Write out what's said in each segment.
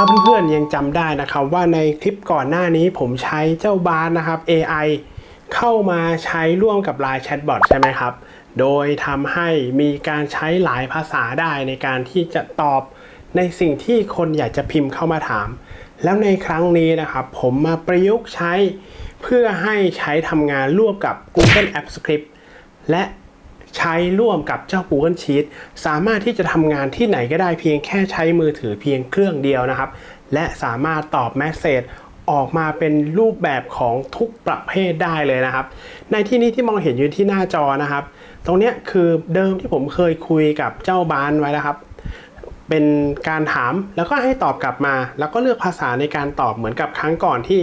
ถ้าเพื่อนๆยังจำได้นะครับว่าในคลิปก่อนหน้านี้ผมใช้เจ้าบาร์นะครับ AI เข้ามาใช้ร่วมกับ Line Chatbot ใช่ไหมครับ โดยทำให้มีการใช้หลายภาษาได้ในการที่จะตอบในสิ่งที่คนอยากจะพิมพ์เข้ามาถาม แล้วในครั้งนี้นะครับ ผมมาประยุกต์ใช้ เพื่อให้ใช้ทำงานร่วมกับ Google Apps Script และ ใช้ร่วมกับเจ้า Google Sheet สามารถที่จะทำงานที่ไหนก็ได้เพียงแค่ใช้มือถือเพียงเครื่องเดียวนะครับ และสามารถตอบแมสเซจออกมาเป็นรูปแบบของทุกประเภทได้เลยนะครับ ในที่นี้ที่มองเห็นอยู่ที่หน้าจอนะครับ ตรงนี้คือเดิมที่ผมเคยคุยกับเจ้าบานไว้แล้วครับ เป็นการถามแล้วก็ให้ตอบกลับมา แล้วก็เลือกภาษาในการตอบเหมือนกับครั้งก่อนที่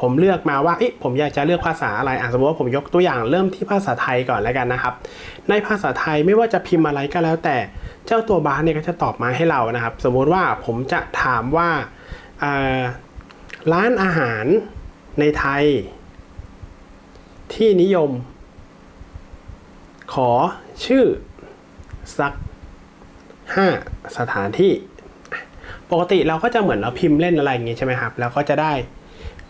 ผมเลือกมาว่าผมอยากจะเลือกภาษาอะไรอะสมมติว่าผมยกตัวอย่างเริ่มที่ภาษาไทยก่อนแล้วกันนะครับ ในภาษาไทยไม่ว่าจะพิมพ์อะไรก็แล้วแต่เจ้าตัวบาร์เนี่ยก็จะตอบมาให้เรานะครับ สมมุติว่าผมจะถามว่าอ่าร้านอาหารในไทย ที่นิยม ขอชื่อสัก 5 สถานที่ ปกติเราก็จะเหมือนเราพิมพ์เล่นอะไรอย่างงี้ใช่ไหมครับ แล้วก็จะได้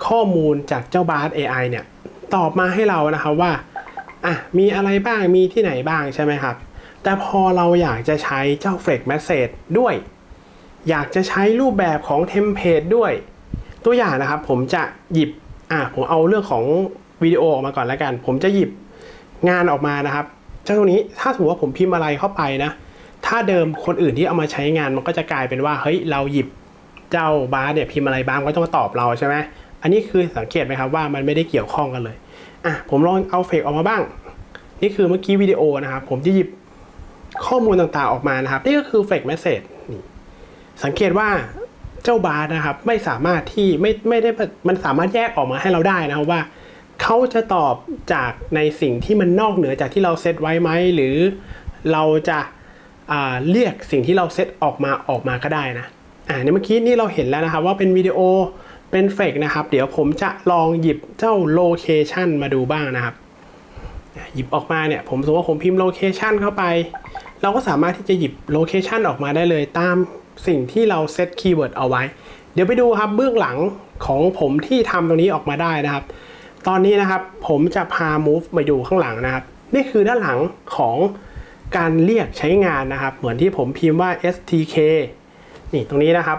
ข้อมูลจากเจ้าบาร์ AI เนี่ย ตอบมาให้เรานะครับว่าอะมีอะไรบ้างมีที่ไหนบ้างใช่ไหมครับ แต่พอเราอยากจะใช้เจ้า Flex Message ด้วย อยากจะใช้รูปแบบของเทมเพลตด้วย ตัวอย่างนะครับผมจะหยิบอะผมเอาเรื่องของวิดีโอออกมาก่อนแล้วกัน ผมจะหยิบงานออกมานะครับ เจ้าตัวนี้ถ้าสมมติว่าผมพิมพ์อะไรเข้าไปนะ ถ้าเดิมคนอื่นที่เอามาใช้งานมันก็จะกลายเป็นว่าเฮ้ยเราหยิบเจ้าบาร์เนี่ยพิมพ์อะไรบ้างก็ต้องมาตอบเราใช่ไหมอันนี้คือสังเกตไหมครับว่ามันไม่ได้เกี่ยวข้องกันเลยอะผมลองเอาเฟกออกมาบ้าง นี่คือเมื่อกี้วิดีโอนะครับผมจะหยิบข้อมูลต่างๆออกมานะครับ นี่ก็คือเฟกเมสเซจนี่สังเกตว่าเจ้าบาร์นะครับไม่สามารถที่ไม่ไม่ได้มันสามารถแยกออกมาให้เราได้นะครับว่าเขาจะตอบจากในสิ่งที่มันนอกเหนือจากที่เราเซตไว้ไหมหรือเราจะ เรียกสิ่งที่เราเซตออกมาออกมาก็ได้นะอ่าในเมื่อกี้นี่เราเห็นแล้วนะครับว่าเป็นวิดีโอเป็นเฟกนะครับ เดี๋ยวผมจะลองหยิบเจ้าโลเคชันมาดูบ้างนะครับ หยิบออกมาเนี่ยผมสมมติว่าผมพิมพ์โลเคชันเข้าไป เราก็สามารถที่จะหยิบโลเคชันออกมาได้เลยตามสิ่งที่เราเซตคีย์เวิร์ดเอาไว้ เดี๋ยวไปดูครับเบื้องหลังของผมที่ทำตรงนี้ออกมาได้นะครับ ตอนนี้นะครับผมจะพา move มาอยู่ข้างหลังนะครับ นี่คือด้านหลังของ การเรียกใช้งานนะครับ เหมือนที่ผมพิมพ์ว่า stk นี่ตรงนี้นะครับ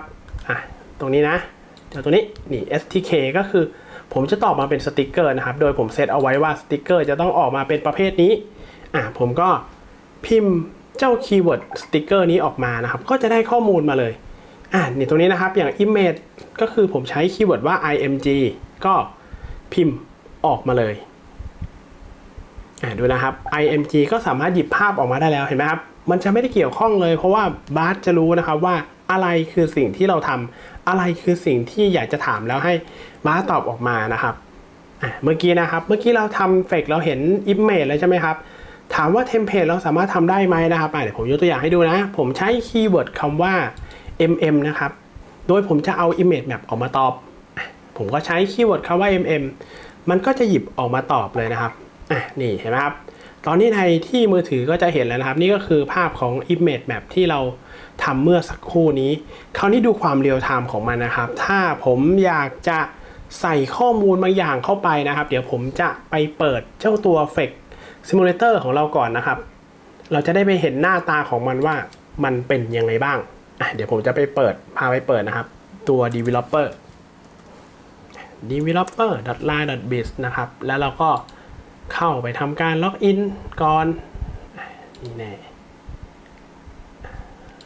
อะตรงนี้นะเดี๋ยวตัวนี้นี่ stk ก็คือผมจะตอบมาเป็นสติกเกอร์นะครับ โดยผมเซตเอาไว้ว่าสติกเกอร์จะต้องออกมาเป็นประเภทนี้อะผมก็พิมพ์เจ้าคีย์เวิร์ดสติกเกอร์นี้ออกมานะครับ ก็จะได้ข้อมูลมาเลยอะนี่ตรงนี้นะครับอย่าง image ก็คือผมใช้คีย์เวิร์ดว่า img ก็พิมพ์ออกมาเลย อะดูนะครับ img ก็สามารถหยิบภาพออกมาได้แล้วเห็นไหมครับ มันจะไม่ได้เกี่ยวข้องเลย เพราะว่าบาร์จะรู้นะครับว่าอะไรคือสิ่งที่เราทำอะไรคือสิ่งที่อยากจะถามแล้วให้บาร์ตอบออกมานะครับอะเมื่อกี้นะครับ เมื่อกี้เราทำเฟกเราเห็น image แล้วใช่ไหมครับถามว่าเทมเพลตเราสามารถทำได้ไหมนะครับเดี๋ยวผมยกตัวอย่างให้ดูนะ ผมใช้คีย์เวิร์ดคำว่า mm นะครับ โดยผมจะเอา image map ออกมาตอบ ผมก็ใช้คีย์เวิร์ดคำว่า mm มันก็จะหยิบออกมาตอบเลยนะครับ อะนี่เห็นไหมครับ ตอนนี้ในที่มือถือก็จะเห็นแล้วนะครับ นี่ก็คือภาพของ image map ที่เราทำเมื่อสักครู่นี้ คราวนี้ดูความเรียลไทม์ของมันนะครับ ถ้าผมอยากจะใส่ข้อมูลบางอย่างเข้าไปนะครับ เดี๋ยวผมจะไปเปิดเจ้าตัว f e c Simulator ของเราก่อนนะครับ เราจะได้ไปเห็นหน้าตาของมันว่ามันเป็นยังไงบ้าง เดี๋ยวผมจะไปเปิด พาไปเปิดนะครับ ตัว developer developer.line.biz นะครับ แล้วเราก็ เข้าไปทำการล็อกอินก่อนนี่แน่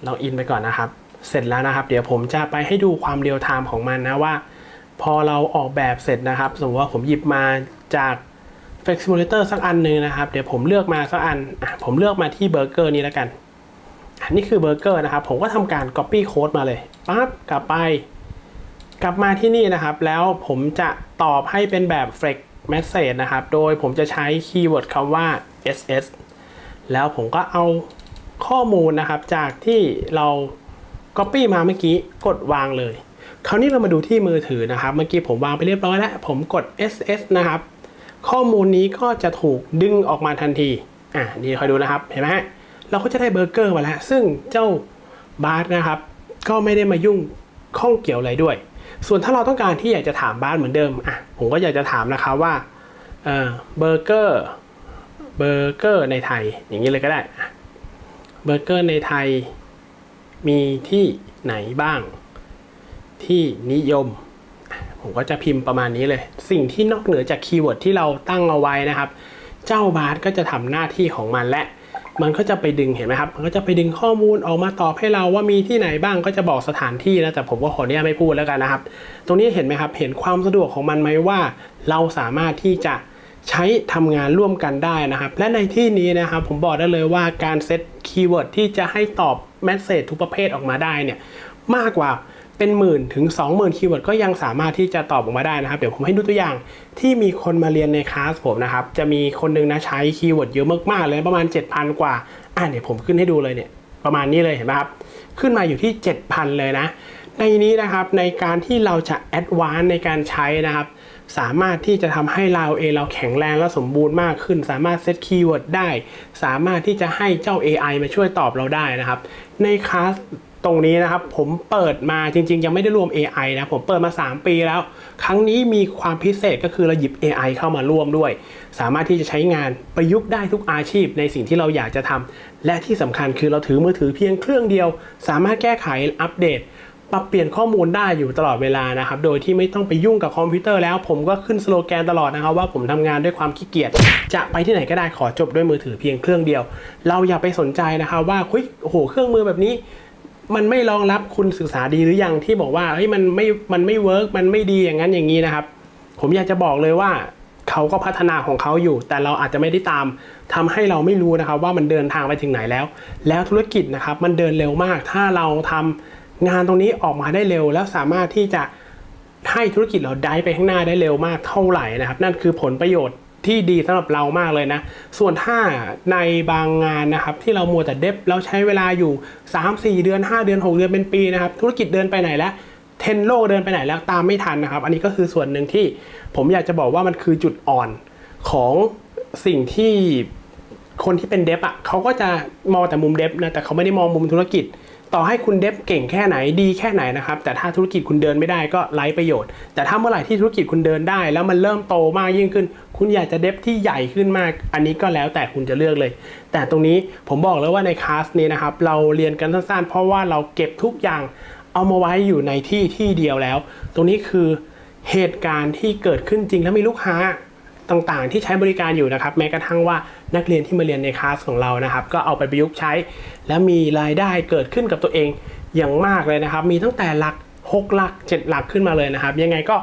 ล็อกอินไปก่อนนะครับ เสร็จแล้วนะครับ เดี๋ยวผมจะไปให้ดูความเรียลไทม์ของมันนะว่า พอเราออกแบบเสร็จนะครับ สมมติว่าผมหยิบมาจาก f l e x Simulator สักอันหนึ่งนะครับ เดี๋ยวผมเลือกมาสักอันอผมเลือกมาที่เบอร์เกอร์นี้แล้วกัน อันนี้คือเบอร์เกอร์นะครับ ผมก็ทำการ Copy Code มาเลยปั๊บกลับไป กลับมาที่นี่นะครับ แล้วผมจะตอบให้เป็นแบบ Flex Message นะครับ โดยผมจะใช้คีย์เวิร์ดคำว่า ss แล้วผมก็เอาข้อมูลนะครับจากที่เรา Copy มาเมื่อกี้กดวางเลย คราวนี้เรามาดูที่มือถือนะครับ เมื่อกี้ผมวางไปเรียบร้อยแล้ว ผมกด ss นะครับ ข้อมูลนี้ก็จะถูกดึงออกมาทันที อะนี่คอยดูนะครับ เห็นไหมฮะ เราก็จะได้เบอร์เกอร์มาแล้ว ซึ่งเจ้าบาร์นะครับ ก็ไม่ได้มายุ่งข้องเกี่ยวอะไรด้วย ส่วนถ้าเราต้องการที่อยากจะถามบ้านเหมือนเดิมอะผมก็อยากจะถามนะครับว่าเออเบอร์เกอร์เบอร์เกอร์ในไทย อย่างนี้เลยก็ได้เบอร์เกอร์ในไทย มีที่ไหนบ้าง ที่นิยม ผมก็จะพิมพ์ประมาณนี้เลย สิ่งที่นอกเหนือจากคีย์เวิร์ดที่เราตั้งเอาไว้นะครับ เจ้าบาสก็จะทำหน้าที่ของมันและ มันก็จะไปดึงเห็นไหมครับ มันก็จะไปดึงข้อมูลออกมาตอบให้เราว่ามีที่ไหนบ้างก็จะบอกสถานที่นะแต่ผมก็ขออนุญาตไม่พูดแล้วกันนะครับ ตรงนี้เห็นไหมครับ เห็นความสะดวกของมันไหมว่า เราสามารถที่จะใช้ทำงานร่วมกันได้นะครับ และในที่นี้นะครับผมบอกได้เลยว่าการเซตคีย์เวิร์ดที่จะให้ตอบแมสเซจทุกประเภทออกมาได้เนี่ยมากกว่า เป็นหมื่นถึง 20,000คีย์เวิร์ดก็ยังสามารถที่จะตอบออกมาได้นะครับ เดี๋ยวผมให้ดูตัวอย่างที่มีคนมาเรียนในคลาสผมนะครับ จะมีคนหนึงนะใช้คีย์เวิร์ดเยอะมากๆเลยประมาณ 7,000 กว่า อะเดี๋ยวผมขึ้นให้ดูเลยเนี่ยประมาณนี้เลยเห็นไหมครับ ขึ้นมาอยู่ที่ 7,000 เลยนะ ในนี้นะครับในการที่เราจะแอดวานในการใช้นะครับสามารถที่จะทำให้เราเองเราแข็งแรงและสมบูรณ์มากขึ้น สามารถเซตคีย์เวิร์ดได้ สามารถที่จะให้เจ้า AI มาช่วยตอบเราได้นะครับ ในคลาส ตรงนี้นะครับผมเปิดมาจริง ๆ ยังไม่ได้รวม AI นะผมเปิดมา 3 ปีแล้ว ครั้งนี้มีความพิเศษก็คือเราหยิบ AI เข้ามาร่วมด้วย สามารถที่จะใช้งานประยุกต์ได้ทุกอาชีพในสิ่งที่เราอยากจะทำและที่สำคัญคือเราถือมือถือเพียงเครื่องเดียว สามารถแก้ไขอัปเดตปรับเปลี่ยนข้อมูลได้อยู่ตลอดเวลานะครับ โดยที่ไม่ต้องไปยุ่งกับคอมพิวเตอร์แล้ว ผมก็ขึ้นสโลแกนตลอดนะครับ ว่าผมทำงานด้วยความขี้เกียจ จะไปที่ไหนก็ได้ขอจบด้วยมือถือเพียงเครื่องเดียว เราอย่าไปสนใจนะครับว่าเฮ้ยโอ้โห เครื่องมือแบบนี้ มันไม่รองรับคุณศึกษาดีหรือยังที่บอกว่าเฮ้ยมันไม่มันไม่เวิร์กมันไม่ดีอย่างนั้นอย่างนี้นะครับ ผมอยากจะบอกเลยว่าเขาก็พัฒนาของเขาอยู่ แต่เราอาจจะไม่ได้ตามทำให้เราไม่รู้นะครับ ว่ามันเดินทางไปถึงไหนแล้ว แล้วธุรกิจนะครับ มันเดินเร็วมาก ถ้าเราทำงานตรงนี้ออกมาได้เร็ว แล้วสามารถที่จะให้ธุรกิจเราได้ไปข้างหน้าได้เร็วมากเท่าไหร่นะครับ นั่นคือผลประโยชน์ ที่ดีสำหรับเรามากเลยนะ ส่วนถ้าในบางงานนะครับที่เรามัวแต่เด็บเราใช้เวลาอยู่ 3-4 เดือน 5 เดือน 6 เดือนเป็นปีนะครับธุรกิจเดินไปไหนแล้วเทนโลกเดินไปไหนแล้วตามไม่ทันนะครับ อันนี้ก็คือส่วนหนึ่งที่ผมอยากจะบอกว่ามันคือจุดอ่อนของสิ่งที่ คนที่เป็นเดฟอะเขาก็จะมองแต่มุมเดฟนะแต่เขาไม่ได้มองมุมธุรกิจ ต่อให้คุณเดฟเก่งแค่ไหนดีแค่ไหนนะครับ แต่ถ้าธุรกิจคุณเดินไม่ได้ก็ไร้ประโยชน์ แต่ถ้าเมื่อไหร่ที่ธุรกิจคุณเดินได้ แล้วมันเริ่มโตมากยิ่งขึ้น คุณอยากจะเดฟที่ใหญ่ขึ้นมาก อันนี้ก็แล้วแต่คุณจะเลือกเลย แต่ตรงนี้ผมบอกเลยว่าในคลาสนี้นะครับเราเรียนกันสั้นๆ เพราะว่าเราเก็บทุกอย่างเอามาไว้อยู่ในที่ที่เดียวแล้ว ตรงนี้คือเหตุการณ์ที่เกิดขึ้นจริงแล้วมีลูกค้า ต่างๆ ที่ใช้บริการอยู่นะครับ แม้กระทั่งว่านักเรียนที่มาเรียนในคลาสของเรานะครับ ก็เอาไปประยุกต์ใช้ และมีรายได้เกิดขึ้นกับตัวเองอย่างมากเลยนะครับ มีตั้งแต่หลัก 6 หลัก 7 หลักขึ้นมาเลยนะครับ ยังไงก็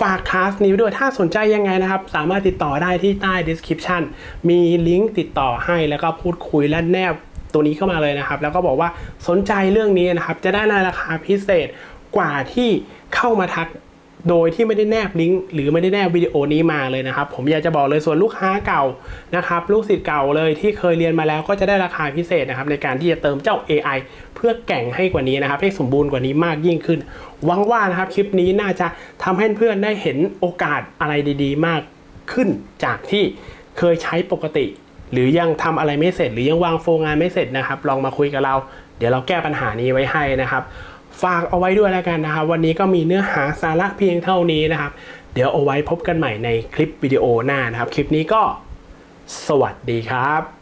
ฝากคลาสนี้ด้วยถ้าสนใจยังไงนะครับ สามารถติดต่อได้ที่ใต้ description มีลิงก์ติดต่อให้แล้วก็พูดคุยและแนบตัวนี้เข้ามาเลยนะครับ แล้วก็บอกว่าสนใจเรื่องนี้นะครับ จะได้ในราคาพิเศษกว่าที่เข้ามาทัก โดยที่ไม่ได้แนบลิงก์หรือไม่ได้แนบวิดีโอนี้มาเลยนะครับ ผมอยากจะบอกเลยส่วนลูกค้าเก่านะครับ ลูกศิษย์เก่าเลยที่เคยเรียนมาแล้วก็จะได้ราคาพิเศษนะครับ ในการที่จะเติมเจ้า AI เพื่อแก่งให้กว่านี้นะครับ ให้สมบูรณ์กว่านี้มากยิ่งขึ้นหวังว่านะครับคลิปนี้น่าจะทำให้เพื่อนได้เห็นโอกาสอะไรดีๆ มากขึ้นจากที่เคยใช้ปกติ หรือยังทำอะไรไม่เสร็จ หรือยังวางโฟล์งานไม่เสร็จนะครับ ลองมาคุยกับเรา เดี๋ยวเราแก้ปัญหานี้ไว้ให้นะครับ ฝากเอาไว้ด้วยแล้วกันนะครับ วันนี้ก็มีเนื้อหาสาระเพียงเท่านี้นะครับ เดี๋ยวเอาไว้พบกันใหม่ในคลิปวิดีโอหน้านะครับ คลิปนี้ก็ สวัสดีครับ